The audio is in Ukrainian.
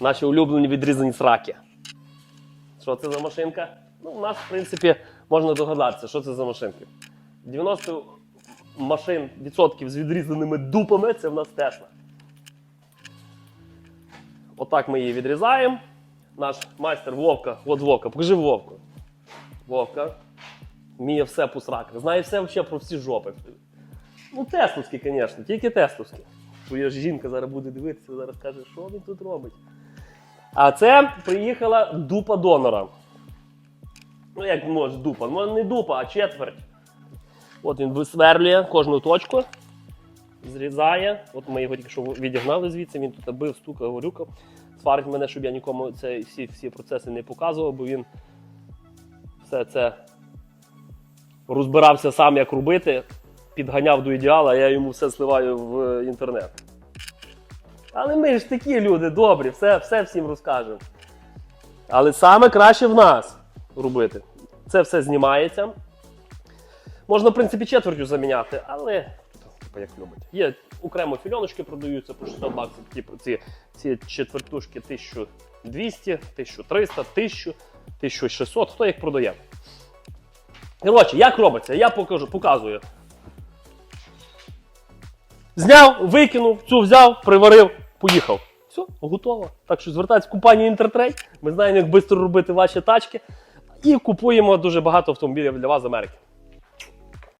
наші улюблені відрізані сраки. Що це за машинка? Ну, у нас, в принципі, можна догадатися, що це за машинки. 90 машин відсотків з відрізаними дупами це в нас Тесла. Отак ми її відрізаємо. Наш майстер Вовка, от Вовка, покажи Вовку. Вовка. Вміє все по сраках. Знає все взагалі про всі жопи. Ну, тесловські, звісно, тільки тесловські. Твоя ж жінка зараз буде дивитися, зараз каже, що він тут робить. А це приїхала дупа донора. Ну, як може дупа? Ну, не дупа, а четверть. От він висверлює кожну точку, зрізає. От ми його тільки що відігнали звідси, він тут бив, стукав, горюкав. Сварить мене, щоб я нікому це, всі, всі процеси не показував, бо він все це розбирався сам, як робити, підганяв до ідеала, а я йому все сливаю в інтернет. Але ми ж такі люди добрі, все, все всім розкажемо. Але саме краще в нас робити. Це все знімається. Можна, в принципі, четвертю заміняти, але типу, як любить. Є окремо фільоночки продаються по 600 баксів. Типу, ці, ці четвертушки 1200, 1300, 1000, 1600, хто їх продає. Коротше, як робиться? Я покажу, показую. Зняв, викинув, цю взяв, приварив, поїхав. Все, готово. Так що звертайтесь в компанію Інтертрейд. Ми знаємо, як швидко робити ваші тачки. І купуємо дуже багато автомобілів для вас з Америки.